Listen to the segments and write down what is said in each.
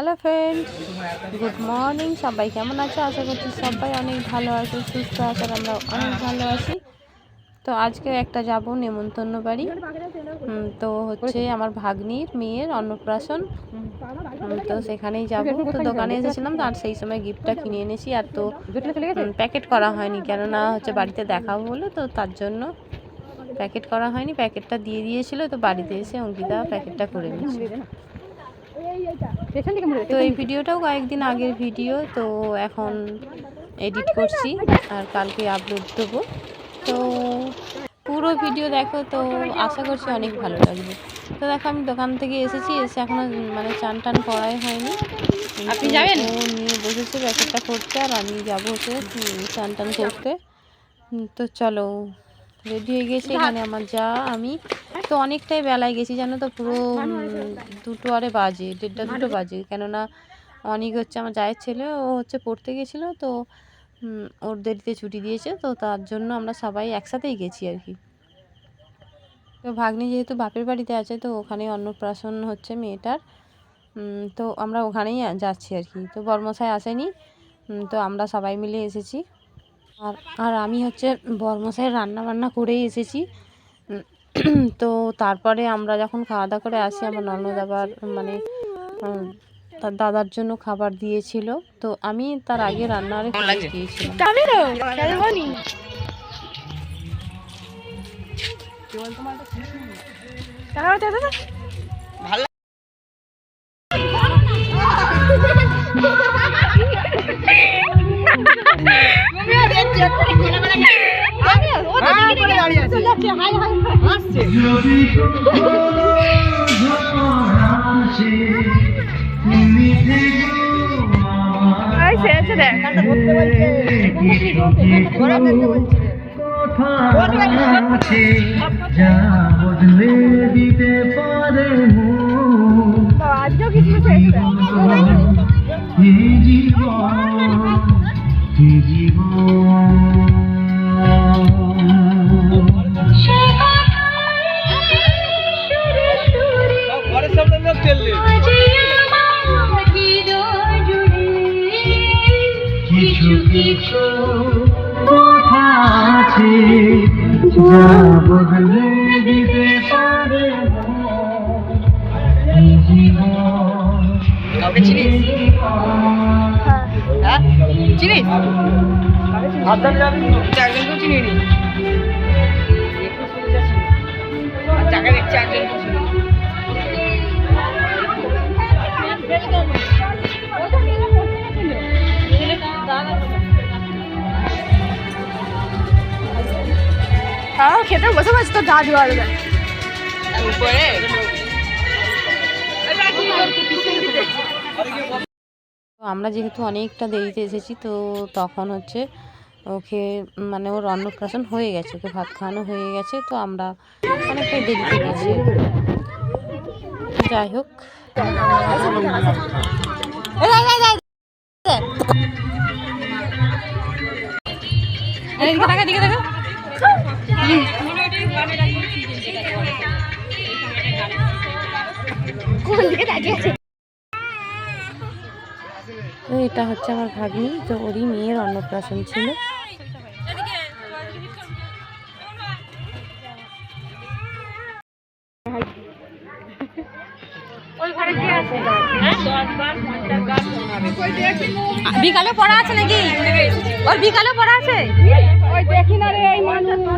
Hello friends good morning সবাই কেমন আছো? আশা করছি সবাই অনেক ভালো আছে, সুস্থ আছে আমরা অনেক ভালো আছি। তো আজকে একটা যাব, নেমন্তন্ন বাড়ি। তো হচ্ছে আমার ভাগ্নির মেয়ের অন্নপ্রাশন। তো সেখানেই যাব। তো দোকানে এসেছিলাম, তো আর সেই সময় গিফটটা কিনে এনেছি, আর তো প্যাকেট করা হয়নি। কেননা হচ্ছে বাড়িতে দেখাবো বলে, তো তার জন্য প্যাকেট করা হয়নি। প্যাকেটটা দিয়ে দিয়েছিল, তো বাড়িতে এসে অঙ্কিতা প্যাকেটটা করে নিয়েছে। তো এই ভিডিওটাও কয়েকদিন আগের ভিডিও তো এখন এডিট করছি আর কালকে আপলোড দেবো। তো পুরো ভিডিও দেখো তো আশা করছি অনেক ভালো লাগবে। তো দেখো আমি দোকান থেকে এসেছি এসে এখনও মানে চান টান করাই হয়নি। আপনি যাবেন? ও নিয়ে বসেছে ব্যাপারটা করতে আর আমি যাব হচ্ছে চান টান করতে। তো চলো রেডি হয়ে গেছি এখানে আমার যা আমি তো অনেকটাই বেলায় গেছি, জানো তো? পুরো দুটো আরে বাজে, দেড়টা দুটো বাজে। কেননা অনেক হচ্ছে আমার জায়ের ছেলে, ও হচ্ছে পড়তে গেছিল, তো ওর দেরিতে ছুটি দিয়েছে, তো তার জন্য আমরা সবাই একসাথেই গেছি আর কি। তো ভাগ্নি যেহেতু বাপের বাড়িতে আছে, তো ওখানে অন্নপ্রাশন হচ্ছে মেয়েটার তো আমরা ওখানেই যাচ্ছি আর কি। তো বর্মশাই আসেনি তো আমরা সবাই মিলে এসেছি। আর আর আমি হচ্ছে বর্মশাই রান্না বান্না করেই এসেছি। তো তারপরে আমরা যখন খাওয়া দাওয়া করে আসি আমার ননদ আবার মানে তার দাদার জন্য খাবার দিয়েছিল। তো আমি তার আগে রান্না দিয়েছিলাম ভালো যা বদলে দিতে পারে এই চিনিস? হ্যাঁ। চিনিস? চারজনকেও চিনি নি। আর যাকে দেখছি একজনকেও চিনি নি। খেতে বসে বসে তো দাদু আসবে উপরে? আমরা যেহেতু অনেকটা দেরিতে এসেছি, তো তখন হচ্ছে ওকে মানে ওর অন্নপ্রাশন হয়ে গেছে, ওকে ভাত খাওয়ানো হয়ে গেছে, তো আমরা অনেকটাই দেরিতে গেছি। যাই হোক। কোন দিকে আছে? এটা হচ্ছে আমার ভাগ্নি তো ওরই মেয়ের অন্নপ্রাশন ছিল। বিকালে পড়া আছে নাকি? ওর বিকালে পড়া আছে? ওই দেখি না রে এই মানুষ।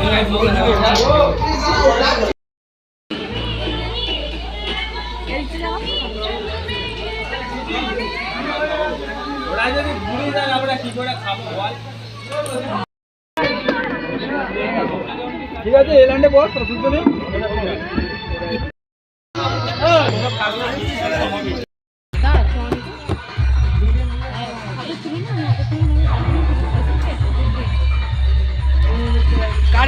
আমরা করে ঠিক আছে এলান্ডে বস অসুবিধা নেই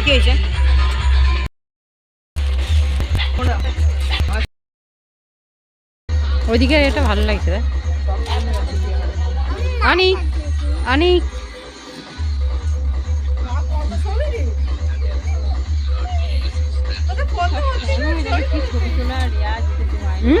কি হয়েছে? ওইদিকে এটা ভালো লাগছে অনিক অনিক হুম?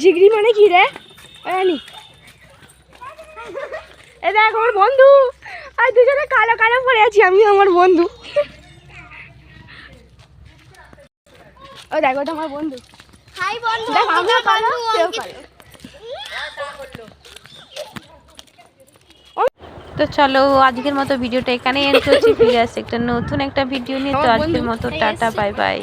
জিগরি মানে কি রে? দেখ আমার বন্ধু। আর দুজনে কালো কালো পরে আছি আমি আমার বন্ধু। ও দেখ, ওটা আমার বন্ধু। বন্ধু আমিও সেও তো চলো আজকের মতো ভিডিওটা এখানে এন্ড করছি। ফিরে আসছি একটা নতুন একটা ভিডিও নিয়ে। তো আজকের মতো টাটা বাই বাই